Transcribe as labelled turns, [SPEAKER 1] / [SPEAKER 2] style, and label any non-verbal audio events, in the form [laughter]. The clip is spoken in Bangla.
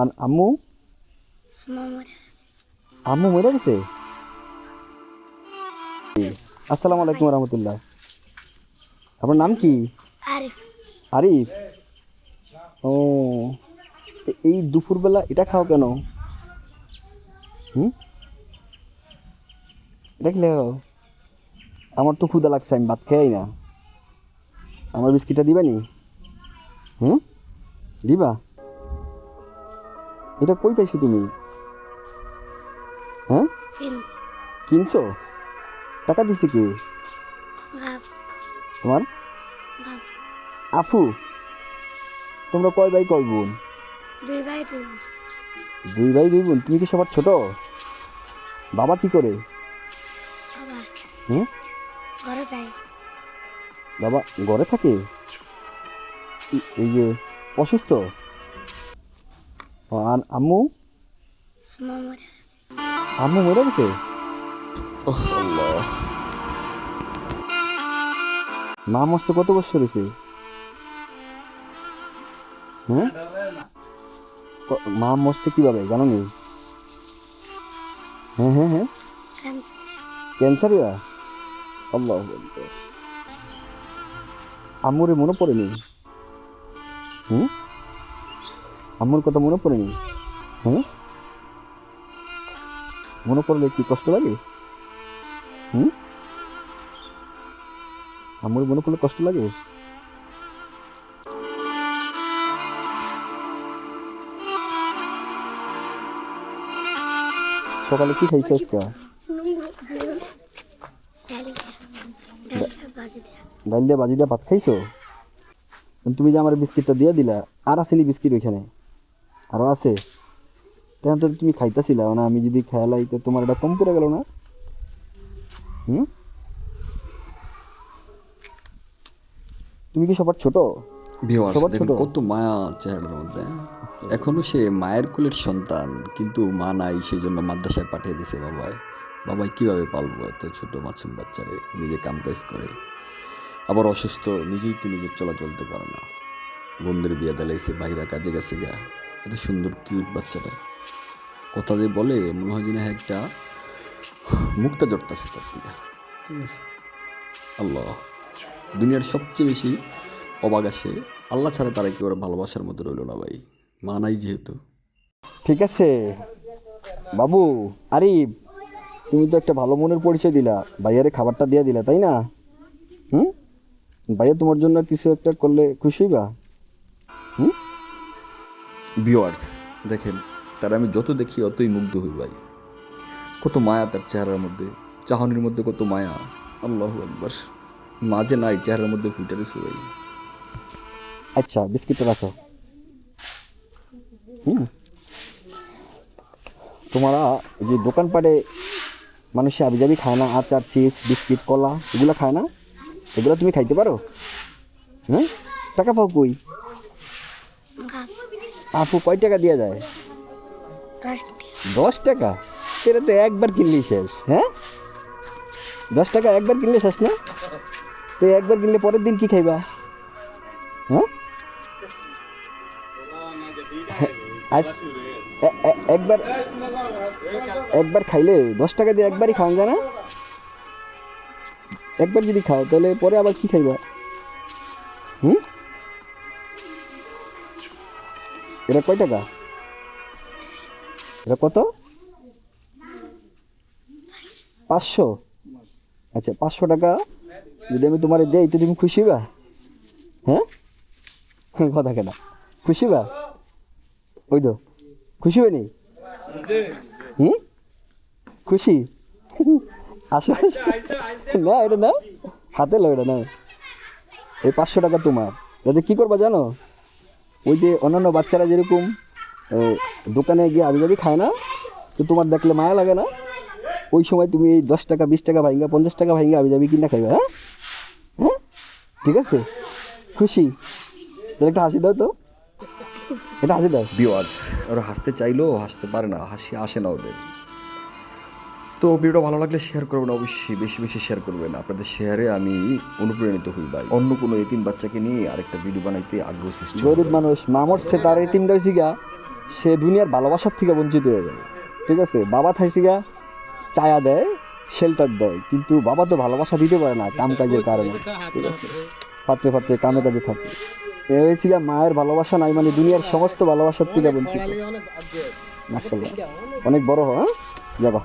[SPEAKER 1] আর আম্মু? আম্মু মরে গেছে? আসসালামু আলাইকুম রহমতুল্লাহ আপনার নাম কি?
[SPEAKER 2] আরিফ।
[SPEAKER 1] আরিফ? ও এই দুপুরবেলা এটা খাও কেন? হুম? এটা খেলে খাও। আমার তো ক্ষুদা লাগছে আমি ভাত খেয়াই না। আমার বিস্কিটটা দিবা নি? হুম? দিবা? এটা কই পাইছো তুমি? হ্যাঁ? কিনছো। টাকা দিছে কি? তোমার? আফু তোমরা কয় ভাই কয় বোন?
[SPEAKER 2] দুই ভাই দুই
[SPEAKER 1] ভাই দুই বোন তুমি কি সবার ছোট? বাবা কি করে? হুম?
[SPEAKER 2] ঘরে
[SPEAKER 1] বাবা ঘরে থাকে? এই যে অসুস্থ? ও, আর আম্মু? আম্মু মরে গেছে? মা মরছে কত বছর হয়েছে? হ্যাঁ? মা মরছে কীভাবে জানো নি হ্যাঁ হ্যাঁ। হ্যাঁ
[SPEAKER 2] ক্যান্সার
[SPEAKER 1] আল্লাহ আম্মুরে মনে পড়েনি? হুম? আম্মুর কথা মনে পড়েনি? হ্যাঁ? মনে পড়লে কি কষ্ট লাগে? হুম? আম্মুর মনে পড়লে কষ্ট লাগে? সকালে কি খাইছে আজকে?
[SPEAKER 2] ডালি দিয়ে
[SPEAKER 1] বাজি দিয়ে ভাত খাইছো? তুমি যে আমার বিস্কিটটা দিয়ে দিলা, আর আসেনি বিস্কিট ওইখানে। আরও আছে। তখন তো তুমি খাইতেছিলা না আমি যদি খেয়ালাই তো তোমার এটা কম পড়ে গেল না? হুম? তুমি কি সবার ছোট?
[SPEAKER 3] কত মায়া চেহারার মধ্যে এখনও সে মায়ের কোলের সন্তান কিন্তু মা নাই সেই জন্য মাদ্রাসায় পাঠিয়ে দিছে বাবাই বাবাই কীভাবে পালবো এত ছোট মাছুম বাচ্চারে? নিজে কাম কাজ করে। আবার অসুস্থ নিজেই তো নিজের চলা চলতে পারে না। বন্ধুর বিয়ে দেলাইছে বাইরা কাজে গেছে গা। এত সুন্দর কিউট বাচ্চাটা। কথা যে বলে মনে হয় যেন একটা মুক্তা জড়তাছে তার থেকে ঠিক আছে। আল্লাহ। দুনিয়ার সবচেয়ে বেশি অবাক আসে। আল্লাহ ছাড়া তারা কি ওরা ভালোবাসার মধ্যে রইল না ভাই। মা নাই যেহেতু।
[SPEAKER 1] ঠিক আছে। বাবু আরিফ তুমি তো একটা ভালো মনের পরিচয় দিলা। ভাইয়ারে খাবারটা দিয়ে দিলা তাই না? হুম? ভাইয়া তোমার জন্য কিছু একটা করলে খুশি হইবা? হুম
[SPEAKER 3] ভিওয়ার্স দেখেন তার আমি যত দেখি অতই মুগ্ধ হই ভাই। কত মায়া তার চেহারার মধ্যে চাহনির মধ্যে কত মায়া। আল্লাহ একবার মাঝে নাই চেহারার মধ্যে ফুটে রয়েছে ভাই।
[SPEAKER 1] আচ্ছা বিস্কিটটা রাখো। হুম। তোমরা যে দোকানপাটে মানুষ আবিজাবি খায় না আচার চিপস বিস্কিট কলা এগুলো খায় না? এগুলো তুমি খাইতে পারো? হ্যাঁ? টাকা পাও কই? আপু কয় টাকা দেওয়া যায়
[SPEAKER 2] দশ দিয়ে
[SPEAKER 1] টাকা? সেটা তো একবার কিনলেই শেষ হ্যাঁ? দশ টাকা একবার কিনলে শেষ না? তো একবার কিনলে পরের দিন কি খাইবা? হ্যাঁ? একবার একবার খাইলে দশ টাকা দিয়ে একবারই খাওয়া যায় না? একবার যদি খাও তাহলে পরে আবার কি খাইবা? হুম? এটা কয় টাকা? এটা কত? পাঁচশো? আচ্ছা পাঁচশো টাকা যদি আমি তোমার দেই, তো তুমি খুশি বা হ্যাঁ? [laughs] কথা কেনা। খুশি বা ওই তো। খুশি হয়নি হুম? খুশি? [laughs] আসো। না, এটা না। হাতে লো, এটা না। এই পাঁচশো টাকা তোমার। এতে কী করবা জানো? ওই যে অন্যান্য বাচ্চারা যেরকম দোকানে গিয়ে আবিজাবি খায় না, তো তোমার দেখলে মায়া লাগে না? ওই সময় তুমি এই দশ টাকা, বিশ টাকা ভাইঙ্গা পঞ্চাশ টাকা ভাইঙ্গা আবিজাবি কিনা খাইবে হ্যাঁ? হ্যাঁ? ঠিক আছে? খুশি? তাহলে একটা হাসি দাও তো। এটা হাসি দাও।
[SPEAKER 3] ভিওয়ার্স ওরা হাসতে চাইলেও হাসতে পারে না, হাসি আসে না ওদের। তো ভিডিওটা ভালো লাগলে শেয়ার করবেন অবশ্যই বেশি বেশি শেয়ার করবেন। আপনাদের শেয়ারে আমি অনুপ্রাণিত হই ভাই। অন্য কোনো এতিম বাচ্চাকে নিয়ে আরেকটা ভিডিও বানাইতে আগ্রহ সৃষ্টি
[SPEAKER 1] গরিব মানুষ মামর সে তার হয়েছি গা সে দুনিয়ার ভালোবাসার থেকে বঞ্চিত হয়ে যাবে। ঠিক আছে? বাবা থাইসিগা চায়া দেয় শেল্টার দেয় কিন্তু বাবা তো ভালোবাসা দিতে পারে না কাম কাজের কারণে। ঠিক আছে? পাত্রে পাত্রে কামে কাজে থাকে এ হয়েছে মায়ের ভালোবাসা নাই মানে দুনিয়ার সমস্ত ভালোবাসার থেকে বঞ্চিত। মার্শাল্লাহ অনেক বড় হ্যাঁ? যাবা।